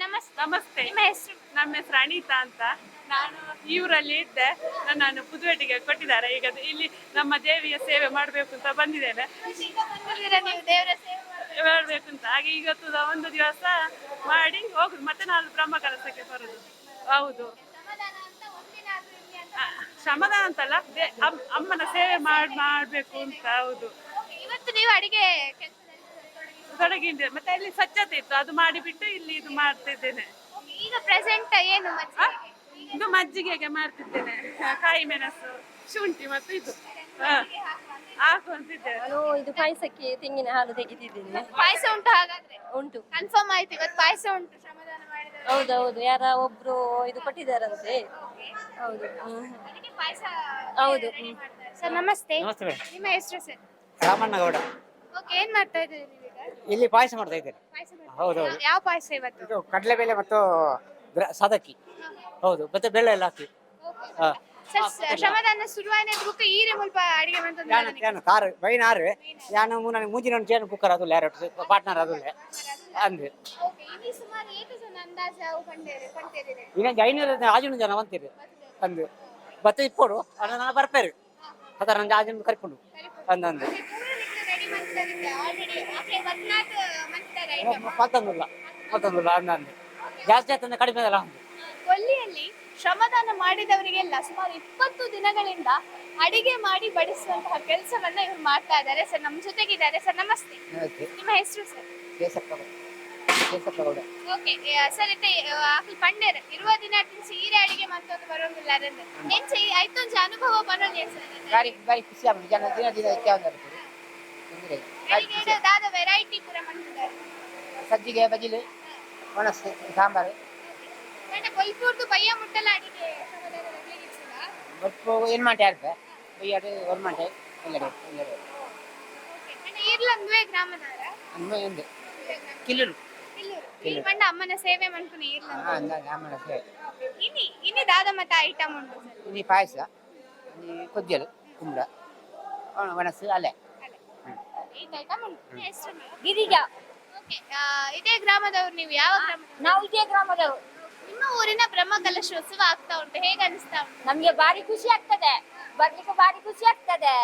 ನಮಸ್ತೆ. ನಮಸ್ತೆ. ನಿಮ್ಮ ಹೆಸರು? ನಮ್ಮ ಹೆಸರು ಅನಿತಾ ಅಂತ. ನಾನು ಈ ಊರಲ್ಲಿ ಇದ್ದೆ. ನಾನು ಪುದುವೆಟ್ಟಿಗೆ ಕೊಟ್ಟಿದ್ದಾರೆ. ಈಗ ಅದು ಇಲ್ಲಿ ನಮ್ಮ ದೇವಿಯ ಸೇವೆ ಮಾಡಬೇಕು ಅಂತ ಬಂದಿದ್ದೇನೆ. ನೀವು? ದೇವರ ಸೇವೆ ಮಾಡಬೇಕು. ಅಂತ. ಹಾಗೆ ಇವತ್ತು ಒಂದು ದಿವಸ ಮಾಡಿ ಹೋಗುದು. ಮತ್ತೆ ನಾನು ಬ್ರಹ್ಮ ಕೆಲಸಕ್ಕೆ ಬರುದು. ಹೌದು. ಆ, ಶ್ರಮದಾನ ಅಂತಲ್ಲ? ದೇ- ಅಮ್- ಅಮ್ಮನ ಸೇವೆ ಮಾಡ್ ಮಾಡ್ಬೇಕು ಅಂತ. ಹೌದು. ಇವತ್ತು ನೀವು ಅಡಿಗೆ ತೊಡಗಿದ್ದೆ ಮತ್ತೆ ಅಲ್ಲಿ ಸ್ವಚ್ಛತೆ ಇತ್ತು ಅದು ಮಾಡಿಬಿಟ್ಟು ಇಲ್ಲಿ ಇದು ಮಾಡ್ತಿದ್ದೇನೆ. ಈಗ ಪ್ರೆಸೆಂಟ್ ಏನು ಮಜ್ಜಿಗೆ? ಇದು ಮಜ್ಜಿಗೆಗೆ ಮಾಡ್ತಿದ್ದೇನೆ. ಕಾಯಿ ಮೆಣಸು ಶುಂಠಿ ಮತ್ತು ಇದು. ಹಾ ಹಾಕುವಂತಿದ್ದೇನೆ ನಾನು ಇದು ಪಾಯಸಕ್ಕೆ ತೆಂಗಿನ ಹಾಲು ತೆಗೆದಿದ್ದೇನೆ. ಪಾಯಸ ಉಂಟು ಹಾಗಾದ್ರೆ? ಉಂಟು. ಕನ್ಫರ್ಮ್ ಆಯ್ತು ಇವತ್ತು ಪಾಯಸ ಉಂಟು ಶ್ರಮದಾನ ಮಾಡಿದವರು. ಹೌದೌದು ಯಾರ ಒಬ್ರು ಇದು ಕೊಟ್ಟಿದ್ದಾರಂತೆ ಹೌದು. ಹ್ಮ್. ಅದಕ್ಕೆ ಪಾಯಸ ಹೌದು. ಸರ್ ನಮಸ್ತೆ. ನಮಸ್ತೆ. ಮೇಡಮ್ ನಿಮ್ಮ ಹೆಸರು ಸರ್ ರಾಮಣ್ಣಗೌಡ. ಓಕೆ ಏನ್ ಮಾಡ್ತಾ ಇದ್ದೀರಿ ಇಲ್ಲಿ ಪಾಯಸ ಮಾಡ್ತಾ ಇದ್ದೇನೆ. ಹೌದು, ಇದ್ದೀರಾ? ಯಾವ ಪಾಯಸ ಇವತ್ತು? ಇದು ಕಡಲೆಬೇಳೆ ಮತ್ತು ದ್ರ- ಸದಕ್ಕಿ. ಹೌದು ಮತ್ತೆ ಬೆಳೆ ಎಲ್ಲ ಹಾಕಿ. ಹಾ. ಸರ್ ಶ್ರಮದಾನ ಶುರುವಾಯಿನ ಬುಕ್ ಈರೆ ಮುಲ್ಪ ಅಡಿಗೆ ಯಾನ ಯಾನ ಕಾರ್ ಬೈನ ಆರು. ಯಾನು ಮೂನ ಮೂಜಿನ ಕುಕ್ಕರ್ ಅದು ಪಾರ್ಟ್ನರ್ ಅದು ಅಂದ್ರೆ ಓಕೆ ಇಲ್ಲಿ ಸುಮಾರು ಏತು ಜನ ಅಂದಾಜು ಅವು ಕಂಡೇರಿ ಕಂಡಿದ್ದೀರಿ ಇನ್ನೊಂದು ಐನೂರು ಆಜಿನ ಜನ ಬಂತೀರಿ. ಅಂದು. ಮತ್ತೆ ಇಪ್ಪೋಡು ಅಣ್ಣ ನಾನು ಬರ್ಪೇರು ಅದರ ನಂಗೆ ಆಜುನು ಕರ್ಕೊಂಡು ಅಂದಂದು ಆಲ್ರೆಡಿ ಮತ್ತೊಂದಿಲ್ಲ ಮತ್ತೊಂದಿಲ್ಲ ಜಾಸ್ತಿ ಆಯ್ತಂದ್ರೆ ಕಡಿಮೆ ಅಲ್ಲ ಕೊಲ್ಲಿಯಲ್ಲಿ ಶ್ರಮದಾನ ಮಾಡಿದವರಿಗೆಲ್ಲ ಸುಮಾರು ಇಪ್ಪತ್ತು ದಿನಗಳಿಂದ ಅಡಿಗೆ ಮಾಡಿ ಬಡಿಸುವಂತಹ ಕೆಲಸವನ್ನ ಇವ್ರು ಮಾಡ್ತಾ ಇದ್ದಾರೆ. ಸರ್ ನಮ್ಮ ಜೊತೆಗಿದ್ದಾರೆ. ಸರ್ ನಮಸ್ತೆ. ನಿಮ್ಮ ಹೆಸರು ಸರ್? ಸೀರೆ ಓಕೆ ಸರ್ ಇತ್ತೆ ಆಕಲ್ ಪಂಡೇರ್ ಇರುವ ದಿನ ಈರೆ ಅಡಿಗೆ ಮಾಡ್ತಾ ಬರೋದಿಲ್ಲ ಐತೊಂಜಿ ಅನುಭವ ಬರೋಲ್ಲ ಸರ್? ಬಾರಿ ಬಾರಿ ಖುಷಿ ಆಗುತ್ತೆ ಜನ ದಿನ ದಿನ ಸಜ್ಜಿಗೆ ಬಜಿಲು ಒಣಸು ಸಾಂಬಾರು ಮತ್ತೆ ಕೊಲ್ಪೂರ್ದು ಬಯ್ಯ ಮುಟ್ಟಲ್ಲ ಅಡಿಗೆ ಶ್ರಮದಾನ ನಡ್ಲಿಕ್ಕಿಲ್ಲ. ಒಟ್ಟು ಏನು ಮಾಟೆ ಆಡ್ತೆ ಬೈಯಾಡು ಒಂದು ಮಾಟೆ ಎಲ್ಲಡೆ ಎಲ್ಲಡೆ Okay. ಮತ್ತೆ ಈರ್ಲಂದ್ವೇ ಗ್ರಾಮದಾರ ಅನ್ನ ಒಂದು ಕಿಲ್ಲೂರು ಇಲ್ಲೂರು ಇಲ್ಲಿ ಬಂಡ ಅಮ್ಮನ ಸೇವೆ ಮನ್ಪುನ ಈರ್ಲಂದ್ ಹಾಂ ಅಂದ ಆಮೇಲೆ ಸೇವೆ ಇನಿ ಇನಿ ದಾದ ಮತ್ತೆ ಐಟಮ್ ಉಂಟು ಐಟಮ್ ಉಂಟು ನಿಮ್ಮ ಹೆಸರು ಗಿರಿಜಾ ಓಕೆ ಇದೇ ಗ್ರಾಮದವ್ರು ನೀವು ಯಾವ ಗ್ರಾಮ ನಾವು ಇದೇ ಗ್ರಾಮದವರು. ನಿಮ್ಮ ಊರಿನ ಬ್ರಹ್ಮ ಕಲಶೋತ್ಸವ ಆಗ್ತಾ ಉಂಟು. ಹೇಗೆ ಅನಿಸ್ತಾ ಉಂಟು? ನಮ್ಗೆ ಭಾರಿ ಖುಷಿ ಆಗ್ತದೆ. ಬರ್ಲಿಕ್ಕೆ ಭಾರಿ ಖುಷಿ ಆಗ್ತದೆ.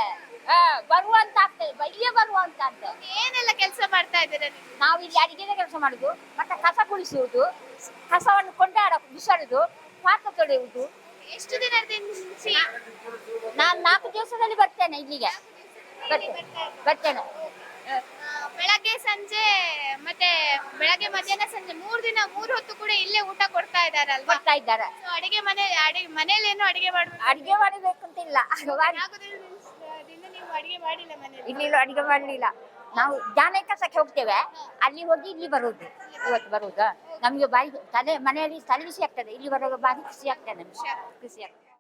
ಆ, ಬರುವಂತ ಆಗ್ತದೆ. ಬಯ್ಯ ಬರುವಂತ ಅಂತ ಏನೆಲ್ಲ ಕೆಲಸ ಮಾಡ್ತಾ ಇದ್ದಾರೆ ನೀವು? ನಾವು ಇಲ್ಲಿ ಅಡಿಗೆದ ಕೆಲಸ ಮಾಡುದು ಮತ್ತೆ ಕಸ ಕುಳಿಸುವುದು ಕಸವನ್ನು ಕೊಂಡಾಡ ಬಿಸಾಡುದು ಪಾತ್ರ ತೊಳೆಯುವುದು. ಎಷ್ಟು ದಿನದಿಂದ ನಾನು ನಾಲ್ಕು ದಿವಸದಲ್ಲಿ ಬರ್ತೇನೆ ಇಲ್ಲಿಗೆ. ಬರ್ತೇನೆ. ಬರ್ತೇನೆ. ಸಂಜೆ ಮತ್ತೆ ಬೆಳಗ್ಗೆ ಮಧ್ಯಾಹ್ನ ಸಂಜೆ ಮೂರ್ ದಿನ ಮೂರ್ ಹೊತ್ತು ಕೂಡ ಇಲ್ಲೇ ಊಟ ಕೊಡ್ತಾ ಇದಾರಲ್ವಾ ಕೊಡ್ತಾ ಇದ್ದಾರೆ. So, ಅಡಿಗೆ ಮನೆ ಅಡಿಗೆ ಮನೇಲಿ ಏನು ಅಡಿಗೆ ಮಾಡ್ಬೇಕು? ಅಡಿಗೆ ಮಾಡಬೇಕಂತಿಲ್ಲ. ಅಂತ ಇಲ್ಲ ನೀವು ಅಡಿಗೆ ಮಾಡಿಲ್ಲ ಮನೇಲಿ ಇಲ್ಲಿ ಅಡಿಗೆ ಮಾಡಲಿಲ್ಲ. ನಾವು ಜಾನೆ ಕಸಕ್ಕೆ ಹೋಗ್ತೇವೆ. ಅಲ್ಲಿ ಹೋಗಿ ಇಲ್ಲಿ ಬರೋದು. ಇವತ್ತು ಬರೋದು? ನಮ್ಗೆ ಬಾಯಿ ತಲೆ ಮನೆಯಲ್ಲಿ ತಲೆ ಬಿಸಿ ಆಗ್ತದೆ. ಇಲ್ಲಿ ಬರುವಾಗ ಬಾರಿ ಖುಷಿ ಆಗ್ತದೆ ನಮ್ಗೆ. ಖುಷಿ ಆಗ್ತದೆ.